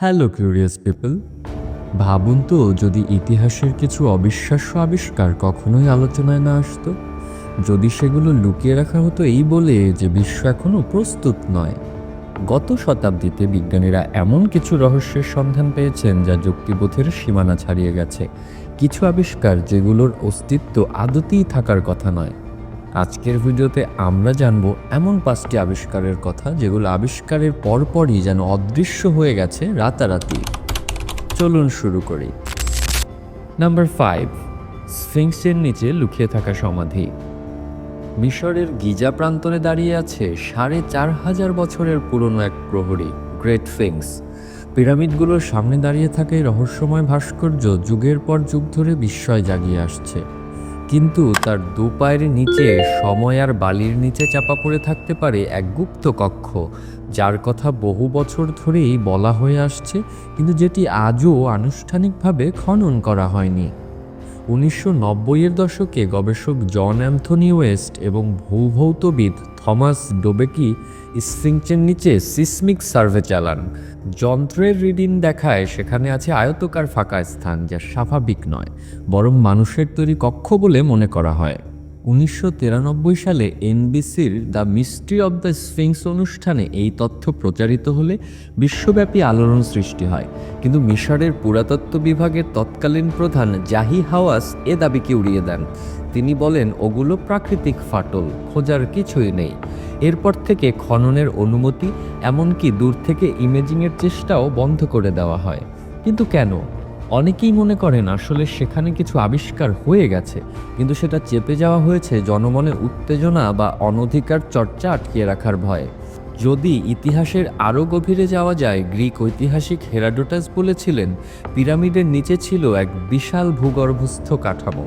Hello curious people ভাবুন তো, যদি ইতিহাসের কিছু অবিশ্বাস্য আবিষ্কার কখনোই আলোচনায় না আসতো, যদি সেগুলো লুকিয়ে রাখা হতো এই বলে যে বিশ্ব এখনও প্রস্তুত নয়। গত শতাব্দীতে বিজ্ঞানীরা এমন কিছু রহস্যের সন্ধান পেয়েছেন যা যুক্তিবোধের সীমানা ছাড়িয়ে গেছে। কিছু আবিষ্কার যেগুলোর অস্তিত্ব আদতেই থাকার কথা নয়। আজকের ভিডিওতে আমরা জানব এমন পাঁচটি আবিষ্কারের কথা যেগুলো আবিষ্কারের পরপরই যেন অদৃশ্য হয়ে গেছে রাতারাতি। চলুন শুরু করি। নাম্বার ফাইভ স্ফিংসের নিচে লুকিয়ে থাকা সমাধি। মিশরের গিজা প্রান্তরে দাঁড়িয়ে আছে সাড়ে চার হাজার বছরের পুরনো এক প্রহরী গ্রেট ফিংস পিরামিডগুলোর সামনে দাঁড়িয়ে থাকা রহস্যময় ভাস্কর্য যুগের পর যুগ ধরে বিস্ময় জাগিয়ে আসছে। কিন্তু তার দু পায়ের নিচে সময় আর বালির নিচে চাপা পড়ে থাকতে পারে এক গুপ্ত কক্ষ, যার কথা বহু বছর ধরেই বলা হয়ে আসছে, কিন্তু যেটি আজও আনুষ্ঠানিকভাবে খনন করা হয়নি। উনিশশো এর দশকে গবেষক জন অ্যান্থনি ওয়েস্ট এবং ভূভৌতবিদ থমাস ডোবেকি স্ফিংচের নিচে সিসমিক সার্ভে চালান। যন্ত্রের রিডিং দেখায় সেখানে আছে আয়তকার ফাঁকা স্থান, যা স্বাভাবিক নয়, বরং মানুষের তৈরি কক্ষ বলে মনে করা হয়। উনিশশো সালে এনবিসির the mystery of the Sphinx অনুষ্ঠানে এই তথ্য প্রচারিত হলে বিশ্বব্যাপী আলোড়ন সৃষ্টি হয়। কিন্তু মিশরের পুরাতত্ত্ব বিভাগের তৎকালীন প্রধান জাহি হাওয়াস এ দাবিকে উড়িয়ে দেন। তিনি বলেন, ওগুলো প্রাকৃতিক ফাটল, খোঁজার কিছুই নেই। এরপর থেকে খননের অনুমতি, এমনকি দূর থেকে ইমেজিংয়ের চেষ্টাও বন্ধ করে দেওয়া হয়। কিন্তু কেন? অনেকেই মনে করেন আসলে সেখানে কিছু আবিষ্কার হয়ে গেছে, কিন্তু সেটা চেপে যাওয়া হয়েছে জনমনে উত্তেজনা বা অনধিকার চর্চা আটকিয়ে রাখার ভয়ে। যদি ইতিহাসের আরও গভীরে যাওয়া যায়, গ্রিক ঐতিহাসিক হেরাডোটাস বলেছিলেন, পিরামিডের নিচে ছিল এক বিশাল ভূগর্ভস্থ কাঠামো।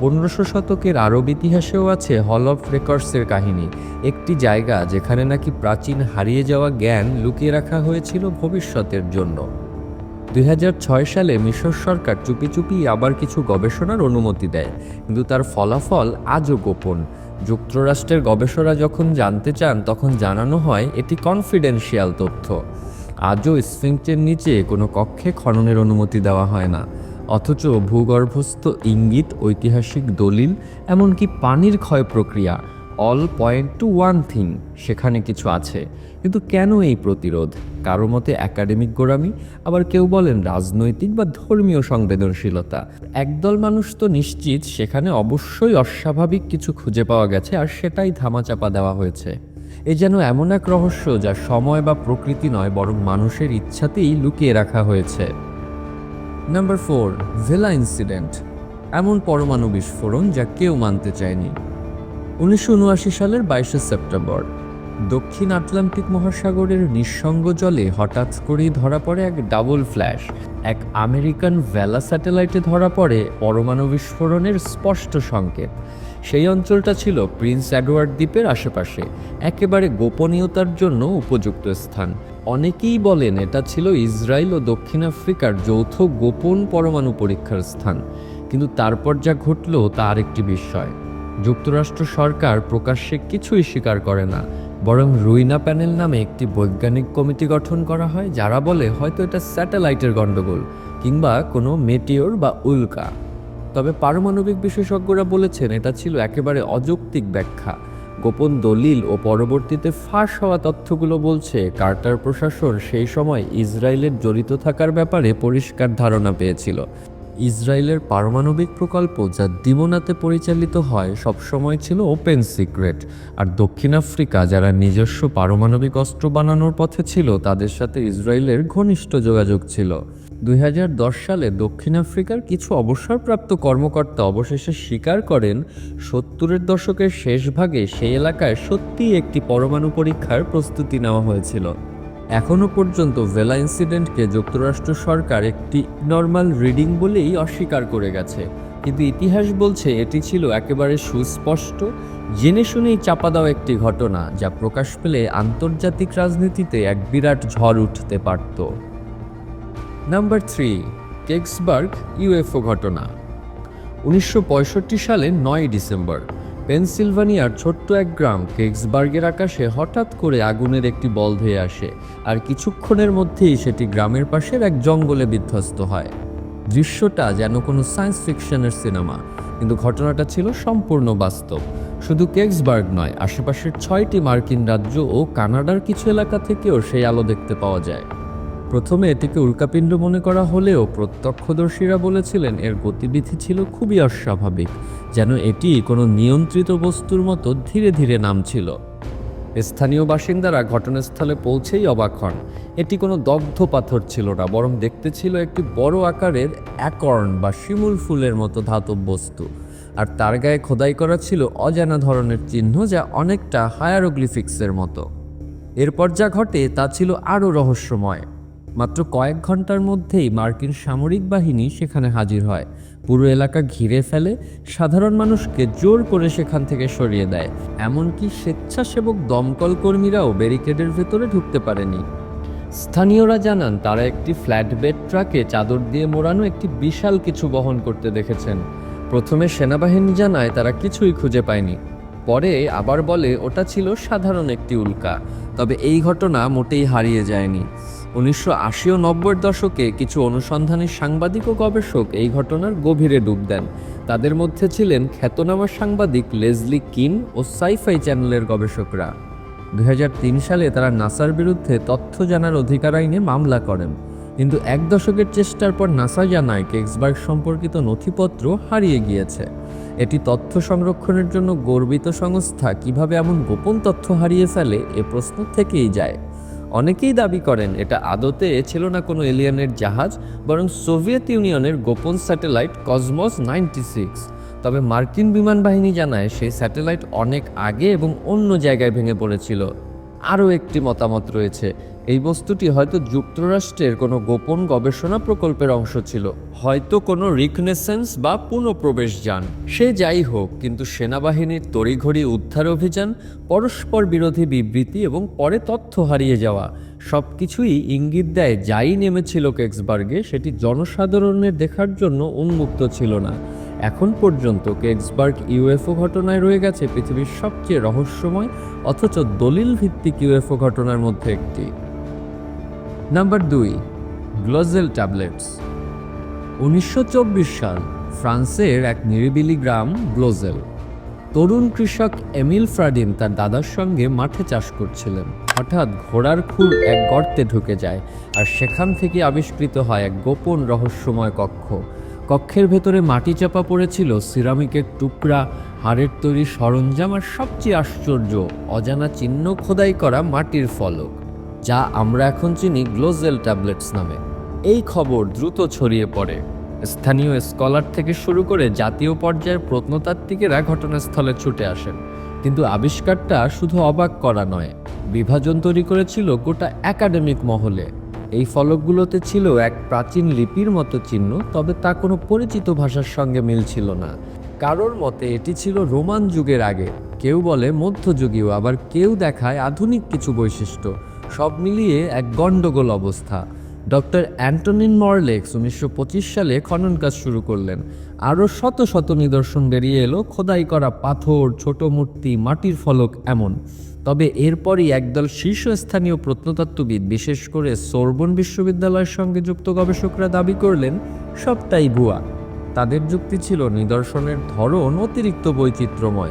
পনেরোশো শতকের আরব ইতিহাসেও আছে হল অফ রেকর্ডসের কাহিনী, একটি জায়গা যেখানে নাকি প্রাচীন হারিয়ে যাওয়া জ্ঞান লুকিয়ে রাখা হয়েছিল ভবিষ্যতের জন্য। দু হাজার ছয় সালে মিশর সরকার চুপি চুপি আবার কিছু গবেষণার অনুমতি দেয়। কিন্তু তার ফলাফল আজও গোপন। যুক্তরাষ্ট্রের গবেষকরা যখন জানতে চান, তখন জানানো হয় এটি কনফিডেন্সিয়াল তথ্য। আজও স্ফিংচের নিচে কোনো কক্ষে খননের অনুমতি দেওয়া হয় না। অথচ ভূগর্ভস্থ ইঙ্গিত, ঐতিহাসিক দলিল, এমনকি পানির ক্ষয় প্রক্রিয়া all point to one thing সেখানে কিছু আছে। কিন্তু কেন এই প্রতিরোধ? কারও মতে একাডেমিক গোড়ামি, আবার কেউ বলেন রাজনৈতিক বা ধর্মীয় সংবেদনশীলতা। একদল মানুষ তো নিশ্চিত সেখানে অবশ্যই অস্বাভাবিক কিছু খুঁজে পাওয়া গেছে আর সেটাই ধামাচাপা দেওয়া হয়েছে। এ যেন এমন এক রহস্য যা সময় বা প্রকৃতি নয়, বরং মানুষের ইচ্ছাতেই লুকিয়ে রাখা হয়েছে। নাম্বার ফোর ভেলা ইনসিডেন্ট এমন পরমাণু বিস্ফোরণ যা কেউ মানতে চায়নি। উনিশশো উনআশি সালের বাইশে সেপ্টেম্বর, দক্ষিণ আটলান্টিক মহাসাগরের নিঃসঙ্গ জলে হঠাৎ করেই ধরা পড়ে এক ডাবল ফ্ল্যাশ। এক আমেরিকান ভেলা স্যাটেলাইটে ধরা পড়ে পরমাণু বিস্ফোরণের স্পষ্ট সংকেত। সেই অঞ্চলটা ছিল প্রিন্স অ্যাডওয়ার্ড দ্বীপের আশেপাশে, একেবারে গোপনীয়তার জন্য উপযুক্ত স্থান। অনেকেই বলেন এটা ছিল ইসরায়েল ও দক্ষিণ আফ্রিকার যৌথ গোপন পরমাণু পরীক্ষার স্থান। কিন্তু তারপর যা ঘটল তা আরেকটি বিস্ময় যুক্তরাষ্ট্র সরকার প্রকাশ্যে কিছুই স্বীকার করে না। বরং রুইনা প্যানেল নামে একটি বৈজ্ঞানিক কমিটি গঠন করা হয়, যারা বলে হয়তো এটা স্যাটেলাইটের গণ্ডগোল কিংবা কোনো মেটিওর বা উল্কা। তবে পারমাণবিক বিশেষজ্ঞরা বলেছেন, এটা ছিল একেবারে অযৌক্তিক ব্যাখ্যা। গোপন দলিল ও পরবর্তীতে ফাঁস হওয়া তথ্যগুলো বলছে, কার্টার প্রশাসন সেই সময় ইসরায়েলের জড়িত থাকার ব্যাপারে পরিষ্কার ধারণা পেয়েছিল। ইসরায়েলের পারমাণবিক প্রকল্প যা দিমনাতে পরিচালিত হয় সবসময় ছিল ওপেন সিক্রেট। আর দক্ষিণ আফ্রিকা, যারা নিজস্ব পারমাণবিক অস্ত্র বানানোর পথে ছিল, তাদের সাথে ইসরায়েলের ঘনিষ্ঠ যোগাযোগ ছিল। দুই হাজার দশ সালে দক্ষিণ আফ্রিকার কিছু অবসরপ্রাপ্ত কর্মকর্তা অবশেষে স্বীকার করেন, সত্তরের দশকের শেষ ভাগে সেই এলাকায় সত্যিই একটি পরমাণু পরীক্ষার প্রস্তুতি নেওয়া হয়েছিল। এখনও পর্যন্ত ভেলা ইনসিডেন্টকে যুক্তরাষ্ট্র সরকার একটি নর্মাল রিডিং বলেই অস্বীকার করে গেছে। কিন্তু ইতিহাস বলছে এটি ছিল একেবারে সুস্পষ্ট, জেনে শুনেই চাপা দেওয়া একটি ঘটনা, যা প্রকাশ পেলে আন্তর্জাতিক রাজনীতিতে এক বিরাট ঝড় উঠতে পারত। নাম্বার থ্রি কেক্সবার্গ ইউএফও ঘটনা। উনিশশো পঁয়ষট্টি সালে নয় ডিসেম্বর পেনসিলভানিয়ার ছোট্ট এক গ্রাম কেক্সবার্গের আকাশে হঠাৎ করে আগুনের একটি বল ধেয়ে আসে, আর কিছুক্ষণের মধ্যেই সেটি গ্রামের পাশের এক জঙ্গলে বিধ্বস্ত হয়। দৃশ্যটা যেন কোনো সায়েন্স ফিকশনের সিনেমা, কিন্তু ঘটনাটা ছিল সম্পূর্ণ বাস্তব। শুধু কেক্সবার্গ নয়, আশেপাশের ছয়টি মার্কিন রাজ্য ও কানাডার কিছু এলাকা থেকেও সেই আলো দেখতে পাওয়া যায়। প্রথমে এটিকে উল্কাপিণ্ড মনে করা হলেও প্রত্যক্ষদর্শীরা বলেছিলেন এর গতিবিধি ছিল খুবই অস্বাভাবিক, যেন এটি কোনো নিয়ন্ত্রিত বস্তুর মতো ধীরে ধীরে নামছিল। স্থানীয় বাসিন্দারা ঘটনাস্থলে পৌঁছেই অবাক হন। এটি কোনো দগ্ধ পাথর ছিল না, বরং দেখতে ছিল একটি বড় আকারের অ্যাকর্ন বা শিমুল ফুলের মতো ধাতব বস্তু। আর তার গায়ে খোদাই করা ছিল অজানা ধরনের চিহ্ন যা অনেকটা হায়ারোগ্লিফিক্সের মতো। এরপর যা ঘটে তা ছিল আরও রহস্যময়। মাত্র কয়েক ঘণ্টার মধ্যেই মার্কিন সামরিক বাহিনী সেখানে হাজির হয়। পুরো এলাকা ঘিরে ফেলে, সাধারণ মানুষকে জোর করে সেখান থেকে সরিয়ে দেয়। এমনকি স্বেচ্ছাসেবক দমকল কর্মীরাও ব্যারিকেডের ভেতরে ঢুকতে পারেনি। স্থানীয়রা জানান, তারা একটি ফ্ল্যাটবেড ট্রাকে চাদর দিয়ে মোড়ানো একটি বিশাল কিছু বহন করতে দেখেছেন। প্রথমে সেনাবাহিনী জানায়, তারা কিছুই খুঁজে পায়নি। পরে আবার বলে, ওটা ছিল সাধারণ একটি উল্কা। তবে এই ঘটনা মোটেই হারিয়ে যায়নি। উনিশশো আশি ও নব্বইয়ের দশকে কিছু অনুসন্ধানী সাংবাদিক ও গবেষক এই ঘটনার গভীরে ডুব দেন। তাদের মধ্যে ছিলেন খ্যাতনামা সাংবাদিক লেজলি কিন ও সাইফাই চ্যানেলের গবেষকরা। দু হাজার তিন সালে তারা নাসার বিরুদ্ধে তথ্য জানার অধিকার আইনে মামলা করেন। কিন্তু এক দশকের চেষ্টার পর নাসা জানায় কেক্সবার্গ সম্পর্কিত নথিপত্র হারিয়ে গিয়েছে। এটি তথ্য সংরক্ষণের জন্য গর্বিত সংস্থা কীভাবে এমন গোপন তথ্য হারিয়ে ফেলে এ প্রশ্ন থেকেই যায়। অনেকেই দাবি করেন এটা আদতে ছিল না কোনো এলিয়ানের জাহাজ, বরং সোভিয়েত ইউনিয়নের গোপন স্যাটেলাইট কসমস নাইনটি সিক্স। তবে মার্কিন বিমান বাহিনী জানায়, সেই স্যাটেলাইট অনেক আগে এবং অন্য জায়গায় ভেঙে পড়েছিল। আরও একটি মতামত রয়েছে। এই বস্তুটি হয়তো যুক্তরাষ্ট্রের কোনো গোপন গবেষণা প্রকল্পের অংশ ছিল। হয়তো কোনো রিকনেসেন্স বা পুনঃপ্রবেশ যান সে যাই হোক, কিন্তু সেনাবাহিনীর তড়িঘড়ি উদ্ধার অভিযান, পরস্পর বিরোধী বিবৃতি এবং পরে তথ্য হারিয়ে যাওয়া সব কিছুই ইঙ্গিত দেয় যাই নেমেছিল কেক্সবার্গে, সেটি জনসাধারণের দেখার জন্য উন্মুক্ত ছিল না। এখন পর্যন্ত কেক্সবার্গ ইউএফও ঘটনায় রয়ে গেছে পৃথিবীর সবচেয়ে রহস্যময়, অথচ দলিল ভিত্তিক ইউএফও ঘটনার মধ্যে একটি। নাম্বার দুই, গ্লোজেল ট্যাবলেটস। উনিশশো চব্বিশ সাল ফ্রান্সের এক নিরিবিলি গ্রাম গ্লোজেল। তরুণ কৃষক এমিল ফ্রাডিন তার দাদার সঙ্গে মাঠে চাষ করছিলেন। হঠাৎ ঘোড়ার খুর এক গর্তে ঢুকে যায় আর সেখান থেকে আবিষ্কৃত হয় এক গোপন রহস্যময় কক্ষ। কক্ষের ভেতরে মাটি চাপা পড়েছিল, সিরামিকের টুকরা, হাড়ের তৈরি সরঞ্জাম আর সবচেয়ে আশ্চর্য, অজানা চিহ্ন খোদাই করা মাটির ফলক, যা আমরা এখন চিনি গ্লোজেল ট্যাবলেটস নামে। এই খবর দ্রুত ছড়িয়ে পড়ে। স্থানীয় স্কলার থেকে শুরু করে জাতীয় পর্যায়ের প্রত্নতাত্ত্বিকেরা ঘটনাস্থলে ছুটে আসেন। কিন্তু আবিষ্কারটা শুধু অবাক করা নয়, বিভাজন তৈরি করেছিল গোটা একাডেমিক মহলে। এই ফলকগুলোতে ছিল এক প্রাচীন লিপির মতো চিহ্ন, তবে তা কোনো পরিচিত ভাষার সঙ্গে মিলছিল না। কারোর মতে এটি ছিল রোমান যুগের আগে। কেউ বলে মধ্যযুগীয়, আবার কেউ দেখায় আধুনিক কিছু বৈশিষ্ট্য। সব মিলিয়ে এক গণ্ডগোল অবস্থা। ডক্টর অ্যান্টনিন মরলেক্স উনিশশো পঁচিশ সালে খনন কাজ শুরু করলেন। আরও শত শত নিদর্শন বেরিয়ে এলো, খোদাই করা পাথর, ছোট মূর্তি, মাটির ফলক এমন। তবে এরপরই একদল শীর্ষস্থানীয় প্রত্নতত্ত্ববিদ, বিশেষ করে সোরবন বিশ্ববিদ্যালয়ের সঙ্গে যুক্ত গবেষকরা দাবি করলেন, সবটাই ভুয়া। তাদের যুক্তি ছিল নিদর্শনের ধরন অতিরিক্ত বৈচিত্র্যময়।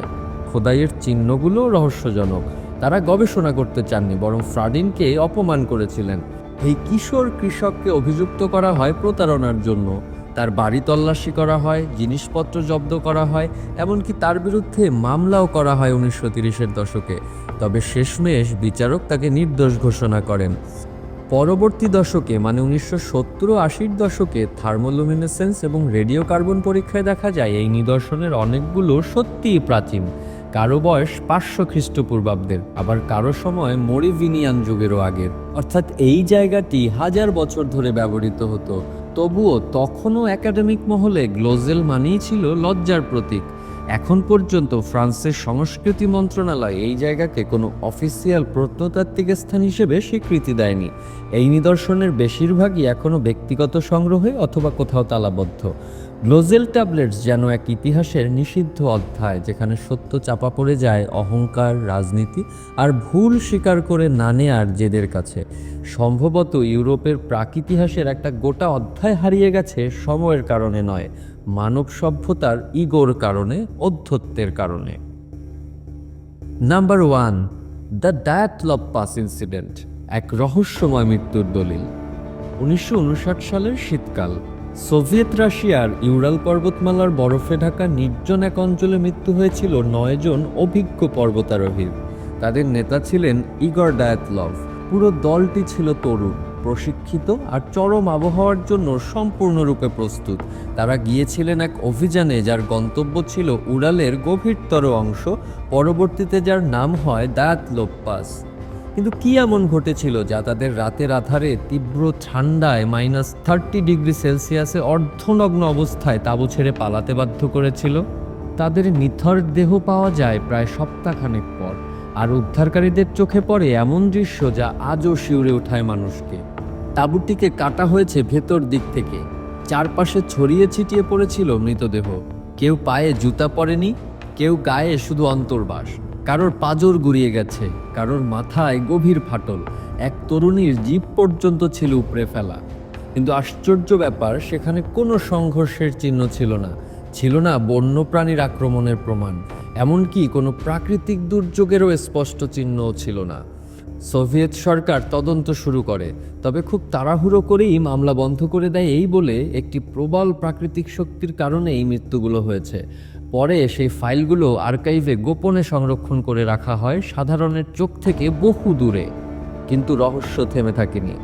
খোদাইয়ের চিহ্নগুলোও রহস্যজনক। তারা গবেষণা করতে চাননি, বরং ফ্রাডিনকে অপমান করেছিলেন। এই কিশোর কৃষককে অভিযুক্ত করা হয় প্রতারণার জন্য। তার বাড়ি তল্লাশি করা হয়, জিনিসপত্র জব্দ করা হয়, এমনকি তার বিরুদ্ধে মামলাও করা হয় উনিশশো তিরিশের দশকে। তবে শেষমেশ বিচারক তাকে নির্দোষ ঘোষণা করেন। পরবর্তী দশকে মানে উনিশশো সত্তর আশির দশকে, থার্মোলুমিনেসেন্স এবং রেডিও কার্বন পরীক্ষায় দেখা যায় এই নিদর্শনের অনেকগুলো সত্যিই প্রাচীন। কারও বয়স পাঁচশো খ্রিস্টপূর্বাব্দের, আবার কারও সময় মরিভিনিয়ান যুগেরও আগের। অর্থাৎ এই জায়গাটি হাজার বছর ধরে ব্যবহৃত হতো। তবুও তখনও একাডেমিক মহলে গ্লোজেল মানেই ছিল লজ্জার প্রতীক। এখন পর্যন্ত ফ্রান্সের সংস্কৃতি মন্ত্রণালয় এই জায়গাকে কোনো অফিসিয়াল প্রত্নতাত্ত্বিক স্থান হিসেবে স্বীকৃতি দেয়নি। এই নিদর্শনের বেশিরভাগই এখনও ব্যক্তিগত সংগ্রহে অথবা কোথাও তালাবদ্ধ। গ্লোজেল ট্যাবলেটস যেন এক ইতিহাসের নিষিদ্ধ অধ্যায়, যেখানে সত্য চাপা পড়ে যায়, অহংকার, রাজনীতি আর ভুল স্বীকার করে না নেয়ার জেদের কাছে। সম্ভবত ইউরোপের প্রাক-ইতিহাসের একটা গোটা অধ্যায় হারিয়ে গেছে সময়ের কারণে নয়। মানব সভ্যতার ইগোর কারণে, অধ্যত্বের কারণে। Number one the Dyatlov Pass incident এক রহস্যময় মৃত্যুর দলিল। উনিশশো উনষাট সালের শীতকাল, সোভিয়েত রাশিয়ার ইউরাল পর্বতমালার বরফে ঢাকা নির্জন এক অঞ্চলে মৃত্যু হয়েছিল নয়জন অভিজ্ঞ পর্বতারোহীর। তাদের নেতা ছিলেন ইগর ডায়াতলভ। পুরো দলটি ছিল তরুণ। প্রশিক্ষিত আর চরম আবহাওয়ার জন্য সম্পূর্ণরূপে প্রস্তুত। তারা গিয়েছিলেন এক অভিযানে যার গন্তব্য ছিল উড়ালের গভীরতর অংশ, পরবর্তীতে যার নাম হয় দায়াতলোপ পাস কিন্তু কি এমন ঘটেছিল যা তাদের রাতের আধারে তীব্র ঠান্ডায় মাইনাস থার্টি ডিগ্রি সেলসিয়াসে অর্ধনগ্ন অবস্থায় তাঁবু ছেড়ে পালাতে বাধ্য করেছিল? তাদের নিথর দেহ পাওয়া যায় প্রায় সপ্তাহখানেক পর। আর উদ্ধারকারীদের চোখে পড়ে এমন দৃশ্য যা আজও শিউরে ওঠায় মানুষকে। তাঁবুটিকে কাটা হয়েছে ভেতর দিক থেকে। চারপাশে ছড়িয়ে ছিটিয়ে পড়েছিল মৃতদেহ। কেউ পায়ে জুতা পরেনি, কেউ গায়ে শুধু অন্তর্বাস। কারোর পাজর গুড়িয়ে গেছে, কারোর মাথায় গভীর ফাটল। এক তরুণীর জীব পর্যন্ত ছিল উপড়ে ফেলা। কিন্তু আশ্চর্য ব্যাপার, সেখানে কোনো সংঘর্ষের চিহ্ন ছিল না। ছিল না বন্যপ্রাণীর আক্রমণের প্রমাণ। এমনকি কোনো প্রাকৃতিক দুর্যোগেরও স্পষ্ট চিহ্নও ছিল না। সোভিয়েত সরকার তদন্ত শুরু করে। তবে খুব তাড়াহুড়ো করেই মামলা বন্ধ করে দেয় এই বলে একটি প্রবল প্রাকৃতিক শক্তির কারণে এই মৃত্যুগুলো হয়েছে। পরে সেই ফাইলগুলো আর্কাইভে গোপনে সংরক্ষণ করে রাখা হয় সাধারণের চোখ থেকে বহু দূরে। কিন্তু রহস্য থেমে থাকেনি।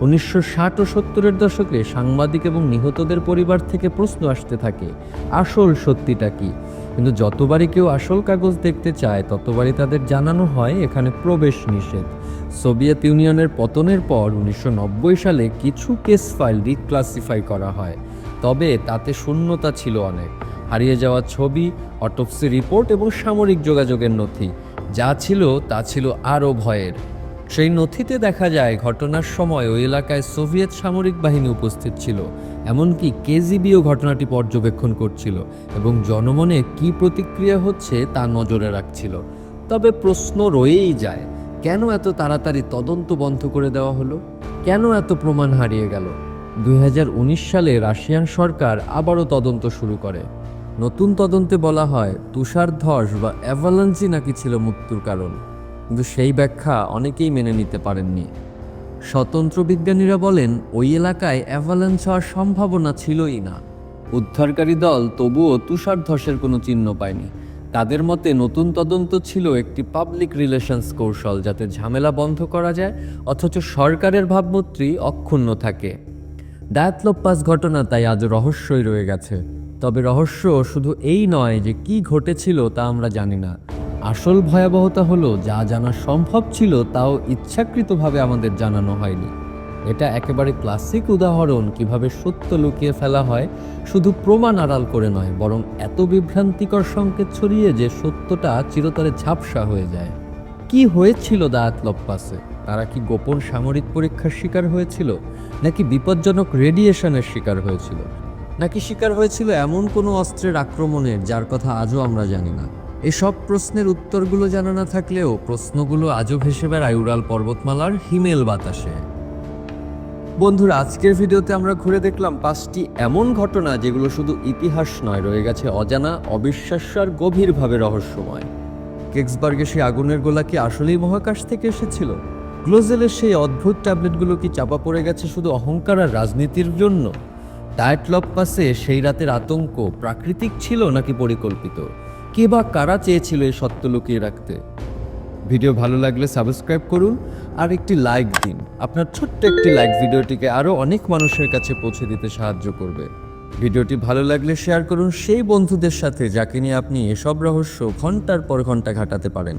উনিশশো ষাট ও সত্তরের দশকে সাংবাদিক এবং নিহতদের পরিবার থেকে প্রশ্ন আসতে থাকে, আসল সত্যিটা কি? কিন্তু যতবারই কেউ আসল কাগজ দেখতে চায়, ততবারই তাদের জানানো হয়, এখানে প্রবেশ নিষেধ। সোভিয়েত ইউনিয়নের পতনের পর উনিশশো নব্বই সালে কিছু কেস ফাইল রিক্লাসিফাই করা হয়। তবে তাতে শূন্যতা ছিল অনেক। হারিয়ে যাওয়া ছবি, অটোপসি রিপোর্ট এবং সামরিক যোগাযোগের নথি, যা ছিল, তা ছিল আরও ভয়ের। সেই নথিতে দেখা যায়, ঘটনার সময় ওই এলাকায় সোভিয়েত সামরিক বাহিনী উপস্থিত ছিল, এমনকি কেজিবিও ঘটনাটি পর্যবেক্ষণ করছিল এবং জনমনে কী প্রতিক্রিয়া হচ্ছে তা নজরে রাখছিল। তবে প্রশ্ন রয়েই যায় কেন এত তাড়াতাড়ি তদন্ত বন্ধ করে দেওয়া হলো? কেন এত প্রমাণ হারিয়ে গেল? দুই হাজার উনিশ সালে রাশিয়ান সরকার আবারও তদন্ত শুরু করে। নতুন তদন্তে বলা হয় তুষার ধস বা অ্যাভালান্সি নাকি ছিল মৃত্যুর কারণ। কিন্তু সেই ব্যাখ্যা অনেকেই মেনে নিতে পারেননি। স্বতন্ত্র বিজ্ঞানীরা বলেন, ওই এলাকায় অ্যাভালান্স হওয়ার সম্ভাবনা ছিলই না। উদ্ধারকারী দল তবুও তুষার ধসের কোনো চিহ্ন পায়নি। তাদের মতে নতুন তদন্ত ছিল একটি পাবলিক রিলেশনস কৌশল যাতে ঝামেলা বন্ধ করা যায়, অথচ সরকারের ভাবমূর্তি অক্ষুণ্ণ থাকে। ডায়াতলোপাস ঘটনা তাই আজ রহস্যই রয়ে গেছে। তবে রহস্য শুধু এই নয় যে কি ঘটেছিল তা আমরা জানি না। আসল ভয়াবহতা হলো, যা জানা সম্ভব ছিল, তাও ইচ্ছাকৃতভাবে আমাদের জানানো হয়নি। এটা একেবারে ক্লাসিক উদাহরণ কীভাবে সত্য লুকিয়ে ফেলা হয়, শুধু প্রমাণ আড়াল করে নয়, বরং এত বিভ্রান্তিকর সংকেত ছড়িয়ে যে সত্যটা চিরতরে ঝাপসা হয়ে যায়। কি হয়েছিল দাঁত লপ্পাসে? তারা কি গোপন সামরিক পরীক্ষার শিকার হয়েছিল? নাকি বিপজ্জনক রেডিয়েশনের শিকার হয়েছিল? নাকি শিকার হয়েছিল এমন কোনো অস্ত্রের আক্রমণের, যার কথা আজও আমরা জানি না? এসব প্রশ্নের উত্তরগুলো জানা না থাকলেও প্রশ্নগুলো আজও ভেসে বেড়ায় উড়াল পর্বতমালার হিমেল বাতাসে। বন্ধুরা, আজকের ভিডিওতে আমরা ঘুরে দেখলাম পাঁচটি এমন ঘটনা যেগুলো শুধু ইতিহাস নয়, রয়ে গেছে অজানা, অবিশ্বাস্য আর গভীরভাবে রহস্যময়। কেক্সবার্গে সেই আগুনের গোলা কি আসলেই মহাকাশ থেকে এসেছিল? গ্লোজেলের সেই অদ্ভুত ট্যাবলেটগুলো কি চাপা পড়ে গেছে শুধু অহংকার আর রাজনীতির জন্য? ডায়েট ডায়েটলপ পাসে সেই রাতের আতঙ্ক প্রাকৃতিক ছিল নাকি পরিকল্পিত? কে বা কারা চেয়েছিল এই সত্য লুকিয়ে রাখতে? ভিডিও ভালো লাগলে সাবস্ক্রাইব করুন আর একটি লাইক দিন। আপনার ছোট্ট একটি লাইক ভিডিওটিকে আরও অনেক মানুষের কাছে পৌঁছে দিতে সাহায্য করবে। ভিডিওটি ভালো লাগলে শেয়ার করুন সেই বন্ধুদের সাথে যাকে নিয়ে আপনি এসব রহস্য ঘণ্টার পর ঘণ্টা ঘাটাতে পারেন।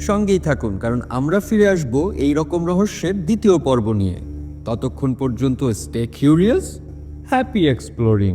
সঙ্গেই থাকুন, কারণ আমরা ফিরে আসব এই রকম রহস্যের দ্বিতীয় পর্ব নিয়ে। ততক্ষণ পর্যন্ত স্টে কিউরিয়াস হ্যাপি এক্সপ্লোরিং